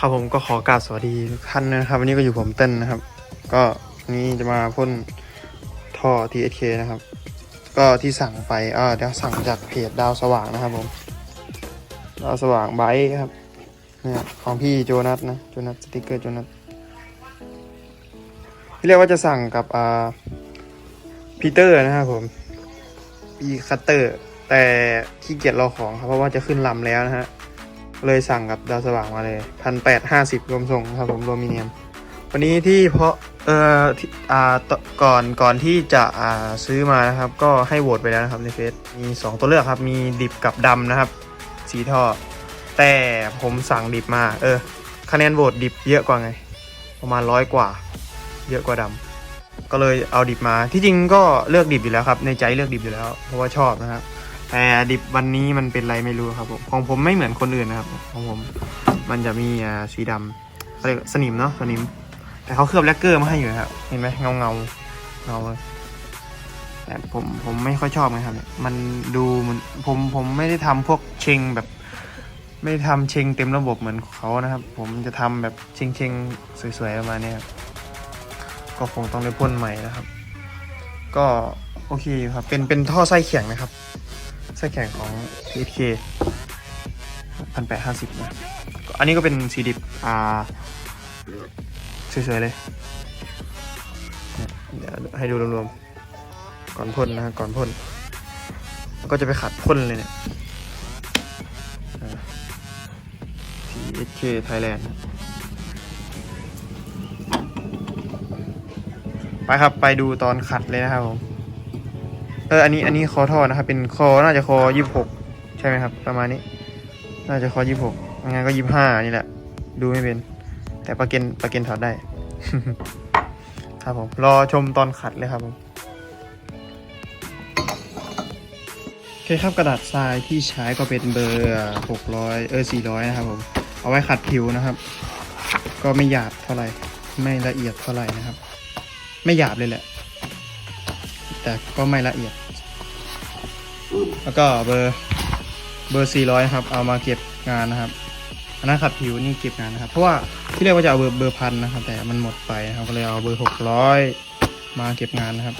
ครับผมก็ขอกราบสวัสดีทุกท่านนะครับ วันนี้ก็อยู่ผมเต้นนะครับ ก็วันนี้จะมาพ่นท่อ TSK นะครับ ก็ที่สั่งไปอ่าเดี๋ยวสั่งจากเพจดาวสว่างนะครับผมดาวสว่างไบค์ครับเนี่ยของพี่โจนัสนะโจนัสสติกเกอร์โจนัสที่เรียกว่าจะสั่งกับอ่าพีเตอร์นะครับผมปีคัตเตอร์แต่ขี้เกียจรอของครับเพราะว่าจะขึ้นลำแล้วนะฮะ เลยสั่งกับดาวสว่างมาเลยพันแปดห้าสิบรวมส่งครับผมรวมมิเนียม วันนี้ที่เพราะเอ่อที่อ่าก่อนก่อนที่จะอ่าซื้อมานะครับ ก็ให้โหวตไปแล้วนะครับในเฟซมี 2 ตัวเลือกครับ มีดิบกับดำนะครับ สีท่อ แต่ผมสั่งดิบมา เออ คะแนนโหวตดิบเยอะกว่าไง ประมาณร้อยกว่า เยอะกว่าดำก็เลยเอาดิบมาที่จริงก็เลือกดิบอยู่แล้วครับ ในใจเลือกดิบอยู่แล้ว เพราะว่าชอบนะครับ แต่ดิบวันนี้มันเป็นไรไม่รู้ครับผมของผมไม่เหมือนคนอื่นนะครับ ของผมมันจะมีอ่าสีดำเรียกสนิมเนาะสนิม แต่เขาเคลือบแลกเกอร์มาให้อยู่นะครับเห็นไหมเงาเงาเงาเลยแต่ผมผมไม่ค่อยชอบนะครับเนี่ยมันดูมันผมผมไม่ได้ทำพวกเชงแบบ ไม่ได้ทำเชงเต็มระบบเหมือนเขานะครับ ผมจะทำแบบเชงเชงสวยๆประมาณนี้ครับก็คงต้องได้พ่นใหม่นะครับ ก็โอเคครับเป็นเป็นท่อไส้แข็งนะครับ ไส้แข็งของ TSK พันแปดห้าสิบนะอันนี้ก็เป็นสีดิบอ่าสวยๆเลย เดี๋ยวให้ดูรวมๆ ก่อนพ่นนะก่อนพ่นแล้วก็จะไปขัดพ่นเลยเนี่ย TSK Thailand ไปครับ ไปดูตอนขัดเลยนะครับผม เอออันนี้อันนี้คอท่อนะครับ เป็นคอน่าจะคอยี่หกใช่ไหมครับ ประมาณนี้ น่าจะคอยี่หกงั้นก็ยี่ห้านี่แหละ ดูไม่เป็น แต่ปลาเกนปลาเกนถอดได้ ครับผม รอชมตอนขัดเลยครับผมโอเคครับกระดาษทรายที่ใช้ก็เป็นเบอร์หกร้อยเออสี่ร้อยนะครับผมเอาไว้ขัดผิวนะครับ ก็ไม่หยาบเท่าไหร่ ไม่ละเอียดเท่าไหร่นะครับ ไม่หยาบเลยแหละ แต่ก็ไม่ละเอียด แล้วก็เบอร์เบอร์สี่ร้อยครับ เอามาเก็บงานนะครับอันนั้นขัดผิวนี่เก็บงานนะครับ เพราะว่าที่เรียกว่าจะเอาเบอร์เบอร์พันนะครับ แต่มันหมดไปนะครับก็เลยเอาเบอร์หกร้อยมาเก็บงานนะครับ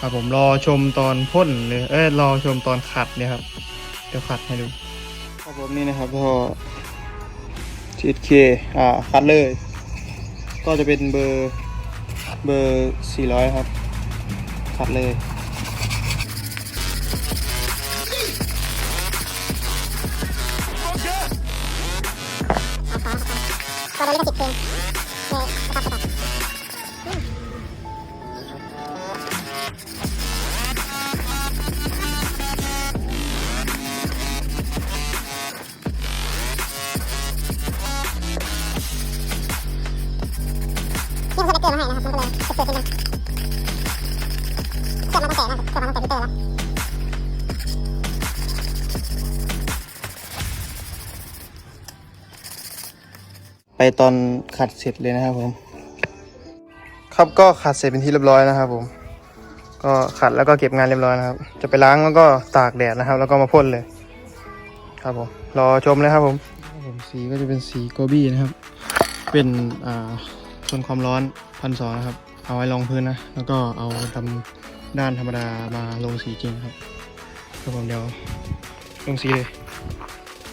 ครับผมรอชมตอนพ่นเลยเอ้ยรอชมตอนขัดเนี่ยครับเดี๋ยวขัดให้ดูครับผมนี่นะครับพอทีเคอ่าขัดเลย ก็จะเป็นเบอร์เบอร์สี่ร้อยครับ ขัดเลยก็โดนลิขสิทธิ์เพลงในนะครับนะครับนี่ผมใส่แบคเกอร์มาให้นะครับมันก็เลยเกิดขึ้นนะ ไปตอนขัดเสร็จเลยนะครับผม ครับก็ขัดเสร็จเป็นที่เรียบร้อยนะครับ ผม ก็ขัดแล้วก็เก็บงานเรียบร้อยนะครับ จะไปล้างแล้วก็ตากแดดนะครับ แล้วก็มาพ่นเลย ครับผม รอชมเลยครับผมผมสีก็จะเป็นสีโกบี้นะครับ เป็นอ่าทนความร้อนพันสองนะครับ เอาไว้รองพื้นนะ แล้วก็เอาทำด้านธรรมดามาลงสีจริงครับครับผมเดี๋ยวลงสีเลย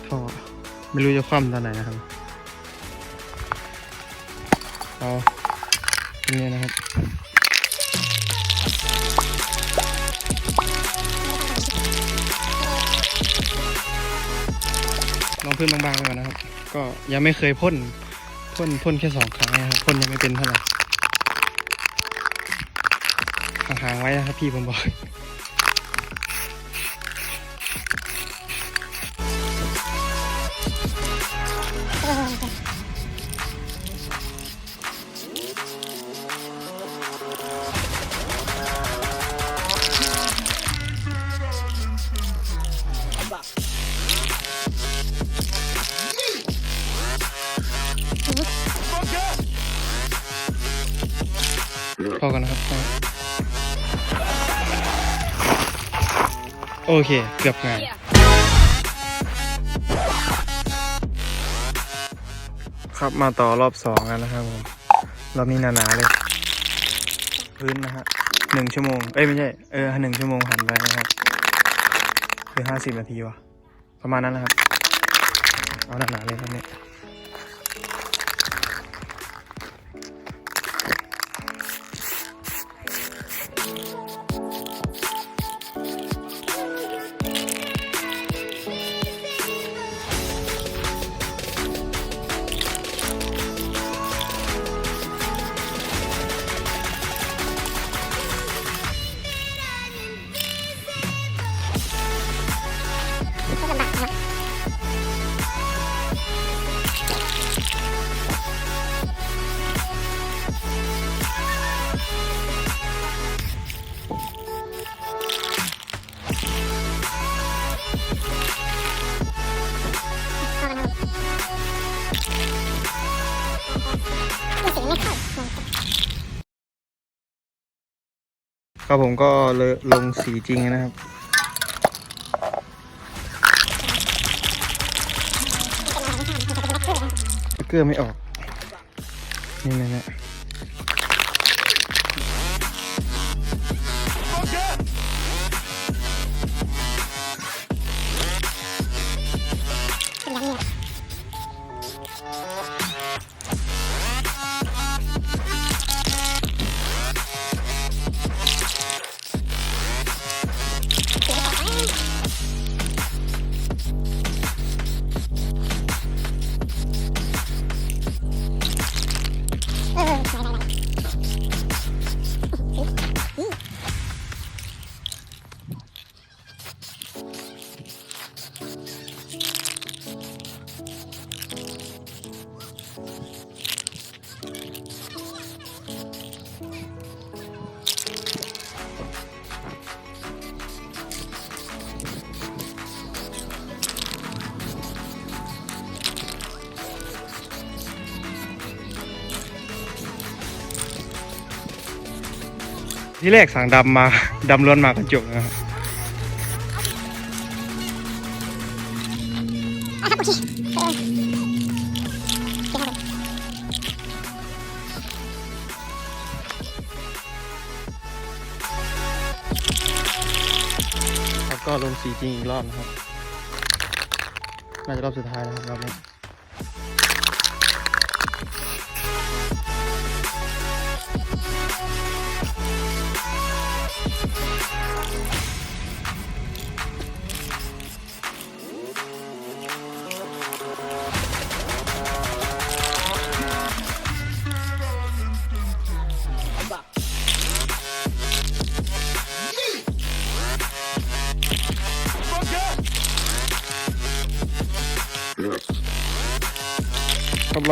ท่อไม่รู้จะคว่ำตอนไหนนะครับ เอาอย่างนี้นะครับลองพื้นบางๆไปก่อนนะครับ ก็ยังไม่เคยพ่นพ่นพ่นแค่สองครั้งนะครับพ่นยังไม่เป็นเท่าไหร่ห่างๆไว้นะครับพี่ผมบอก พอกันนะครับ โอเค เกือบงานครับมาต่อรอบสองกันนะครับผมรอบนี้หนาๆเลย พื้นนะฮะหนึ่งชั่วโมง เอ้ยไม่ใช่ เออหนึ่งชั่วโมงผ่านไปนะครับหรือห้าสิบนาทีวะประมาณนั้นนะครับ เอาหนาๆเลยครับเนี่ย ครับผมก็เลยลงสีจริงนะครับเกลือไม่ออก นี่นะเนี่ยเที่แรกสั่งดำมาดำล้วนมากระจกนะครับครับโอเคเออโอเคครับผมแล้วก็ลงสีจริงอีกรอบนะครับ น่าจะรอบสุดท้ายแล้วครับรอบนี้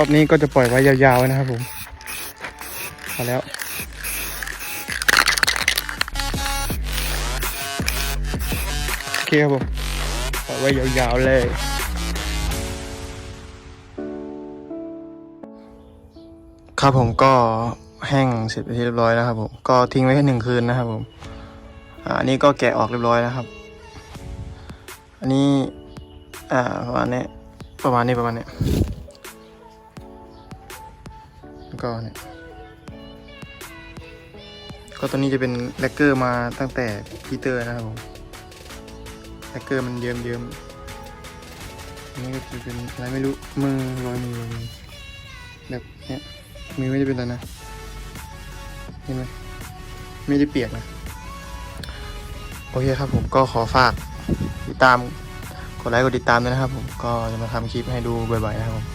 รอบนี้ก็จะปล่อยไว้ยาวๆนะครับผมพอแล้วโอเคครับผมปล่อยไว้ยาวๆเลยครับผมก็แห้งเสร็จไปที่เรียบร้อยแล้วครับผมก็ทิ้งไว้แค่หนึ่งคืนนะครับผมอันนี้ก็แกะออกเรียบร้อยนะครับ อันนี้อ่าประมาณนี้ประมาณนี้ประมาณนี้ ก็เนี่ยก็ตัวนี้จะเป็นแลกเกอร์มาตั้งแต่พีเตอร์นะครับผมแลกเกอร์มันเยิ้มเยิ้มอันนี้ก็จะเป็นอะไรไม่รู้มือรอยมือรอยมือแบบเนี้ยมือไม่ได้เป็นอะไรนะเห็นไหมไม่ได้เปียกนะโอเคครับผมก็ขอฝากติดตามกดไลค์กดติดตามด้วยนะครับผมก็จะมาทำคลิปให้ดูบ่อยๆนะครับผม